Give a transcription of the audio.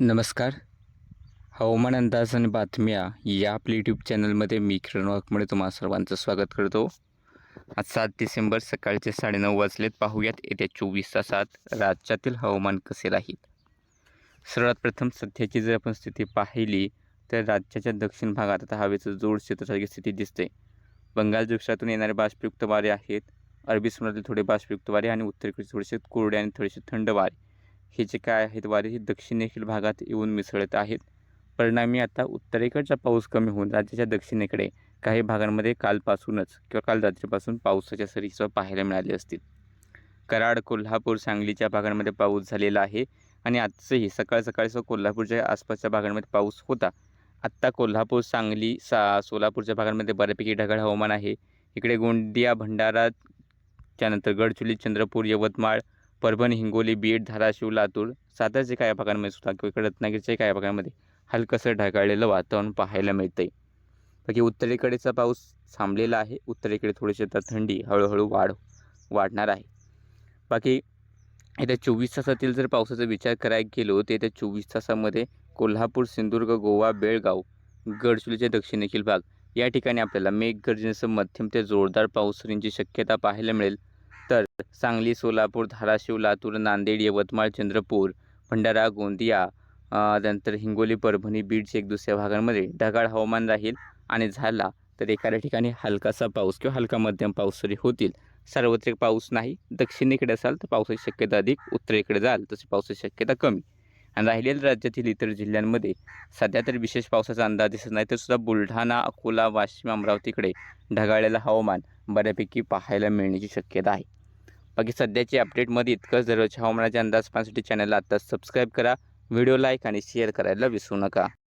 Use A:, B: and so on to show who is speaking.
A: नमस्कार. हवामान अंदाज आणि बातम्या या आपल्या यूट्यूब चॅनलमध्ये मी किरण वाघमोडे तुम्हा सर्वांचं स्वागत करतो. आज सात डिसेंबर सकाळचे साडेनऊ वाजलेत. पाहूयात येत्या चोवीस तासात राज्यातील हवामान कसे राहील? सर्वात प्रथम सध्याची जर आपण स्थिती पाहिली तर राज्याच्या दक्षिण भागात आता हवेचं जोड क्षेत्रासारखी स्थिती दिसते. बंगाल जोक्षातून येणारे बाष्पयुक्त वारे आहेत. अरबी समुद्रातील थोडे बाष्पयुक्त वारे आणि उत्तरेकडे थोडेसे कोरडे आणि थोडेसे थंड वारे. हे जे काय आहेत वारे हे दक्षिणेकडील भागात येऊन मिसळत आहेत. परिणामी आता उत्तरेकडचा पाऊस कमी होऊन राज्याच्या दक्षिणेकडे काही भागांमध्ये कालपासूनच किंवा काल रात्रीपासून पावसाच्या सरीसह पाहायला मिळाले असतील. कराड कोल्हापूर सांगलीच्या भागांमध्ये पाऊस झालेला आहे आणि आजचंही सकाळ सकाळीसह कोल्हापूरच्या आसपासच्या भागांमध्ये पाऊस होता. आत्ता कोल्हापूर सांगली सा सोलापूरच्या भागांमध्ये बऱ्यापैकी ढगाळ हवामान आहे. इकडे गोंदिया भंडारा त्यानंतर गडचिरोली चंद्रपूर यवतमाळ परभणी हिंगोली बीड धाराशिव लातूर सातारचे काही भागांमध्ये सुद्धा किंवा रत्नागिरीच्या काही भागांमध्ये हलकंसं ढगाळलेलं वातावरण पाहायला मिळतं आहे बाकी उत्तरेकडेचा पाऊस थांबलेला आहे. उत्तरेकडे थोडीशी आता थंडी हळूहळू वाढ वाढणार आहे. बाकी येत्या चोवीस तासातील जर पावसाचा विचार करायला गेलो तर येत्या चोवीस तासामध्ये कोल्हापूर सिंधुदुर्ग गोवा बेळगाव गडचिरोलीचे दक्षिणेखील भाग या ठिकाणी आपल्याला मेघगर्जनेसह मध्यम ते जोरदार पाऊस होण्याची शक्यता पाहायला मिळेल. तर सांगली सोलापूर धाराशिव लातूर नांदेड यवतमाळ चंद्रपूर भंडारा गोंदिया त्यानंतर हिंगोली परभणी बीडच्या एक दुसऱ्या भागांमध्ये ढगाळ हवामान राहील आणि झाला तर एखाद्या ठिकाणी हलकासा पाऊस किंवा हलका मध्यम पाऊस तरी होतील. सार्वत्रिक पाऊस नाही दक्षिणेकडे असाल तर पावसाची शक्यता अधिक उत्तरेकडे जाल तशी पावसाची शक्यता कमी. आणि राहिलेल्या राज्यातील इतर जिल्ह्यांमध्ये सध्या तरी विशेष पावसाचा अंदाज दिसत नाही. तर सुद्धा बुलढाणा अकोला वाशिम अमरावतीकडे ढगाळलेलं हवामान बऱ्यापैकी पाहायला मिळण्याची शक्यता आहे. बाकी सध्याची अपडेटमध्ये इतकंच. दररोजच्या हवामानाचे अंदाज पाहण्यासाठी चॅनलला आत्ताच सबस्क्राईब करा व्हिडिओ लाईक आणि शेअर करायला विसरू नका.